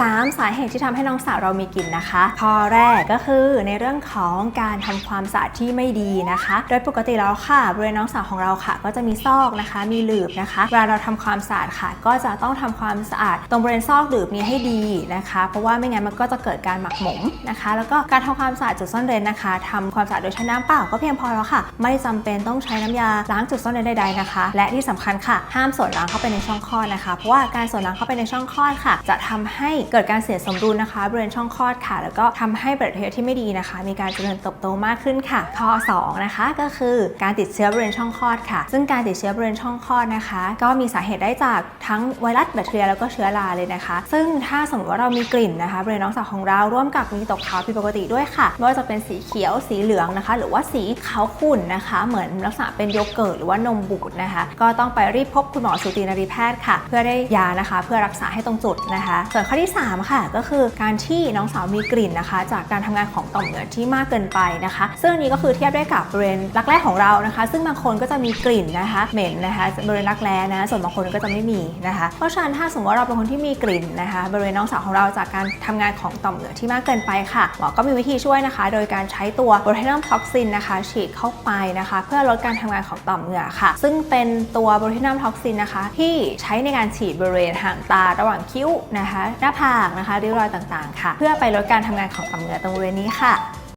3 สาเหตุที่ทำให้น้องสาวเรามีกลิ่นนะคะ ข้อแรกก็คือในเรื่องของการทำความสะอาดที่ไม่ดีนะคะ โดยปกติแล้วค่ะบริเวณน้องสาวของเราค่ะ ก็จะมีซอกนะคะ มีหลืบนะคะเวลาเราทำความสะอาดค่ะ ก็จะต้องทำความสะอาด ตรงบริเวณซอกหลืบนี้ให้ดีนะคะ เพราะว่าไม่งั้นมันก็จะเกิดการหมักหมมนะคะ แล้วก็การทำความสะอาดจุดซ่อนเร้นนะคะทำความสะอาดโดยใช้น้ำเปล่าก็เพียงพอแล้วค่ะ ไม่จำเป็นต้องใช้น้ำยาล้างจุดซ่อนเร้นใดๆนะคะ และที่สำคัญค่ะห้ามส่วนล้างเข้าไปในช่องคลอดนะคะ เพราะว่าการส่วนล้างเข้าไปในช่องคลอดค่ะ จะทำให้เกิดการเสียสมดุลนะคะบริเวณช่องคลอดค่ะ แล้วก็ทำให้แบคทีเรียที่ไม่ดีนะคะ มีการเจริญเติบโตมากขึ้นค่ะข้อ2นะคะก็คือการติดเชื้อบริเวณช่องคลอดค่ะ ซึ่งการติดเชื้อบริเวณช่องคลอดนะคะ ก็มีสาเหตุได้จากทั้งไวรัสแบคทีเรียแล้วก็เชื้อราเลยนะคะ ซึ่งถ้าสมมติว่าเรามีกลิ่นนะคะบริเวณน้องสาวของเราร่วมกับมีตกขาวผิดปกติด้วยค่ะไม่ว่าจะเป็นสีเขียวสีเหลืองนะคะ หรือว่าสีขาวขุ่นนะคะ เหมือนลักษณะเป็นโยเกิร์ตหรือว่านมบูดนะคะ ก็ต้องไปรีบพบคุณหมอสูตินรีแพทย์ค่ะ เพื่อได้ยานะคะ เพื่อรักษาให้ตรงจุดนะคะ ส่วนข้อที่3 ค่ะ ก็คือการที่น้องสาวมีกลิ่นนะคะ จากการทำงานของต่อมเหงื่อที่มากเกินไปนะคะ ซึ่งอันนี้ก็คือเทียบได้กับบริเวณรักแร้ของเรานะคะ ซึ่งบางคนก็จะมีกลิ่นนะคะเหม็นนะคะบริเวณรักแร้นะ ส่วนบางคนก็จะไม่มีนะคะ เพราะฉะนั้นถ้าสมมติว่าเราเป็นคนที่มีกลิ่นนะคะ บริเวณน้องสาวของเราจากการทำงานของต่อมเหงื่อที่มากเกินไปค่ะหมอก็มีวิธีช่วยนะคะ โดยการใช้ตัว botulinum toxin นะคะ ฉีดเข้าไปนะคะ เพื่อลดการทำงานของต่อมเหงื่อค่ะ ซึ่งเป็นตัว botulinum toxin นะคะ ที่ใช้ในการฉีดบริเวณห่างตาระหว่างคิ้วนะคะ หน้าผากนะคะริ้วรอยต่างๆ ค่ะ เพื่อไปลดการทำงานของต่อมเหงื่อตรงบริเวณนี้ค่ะ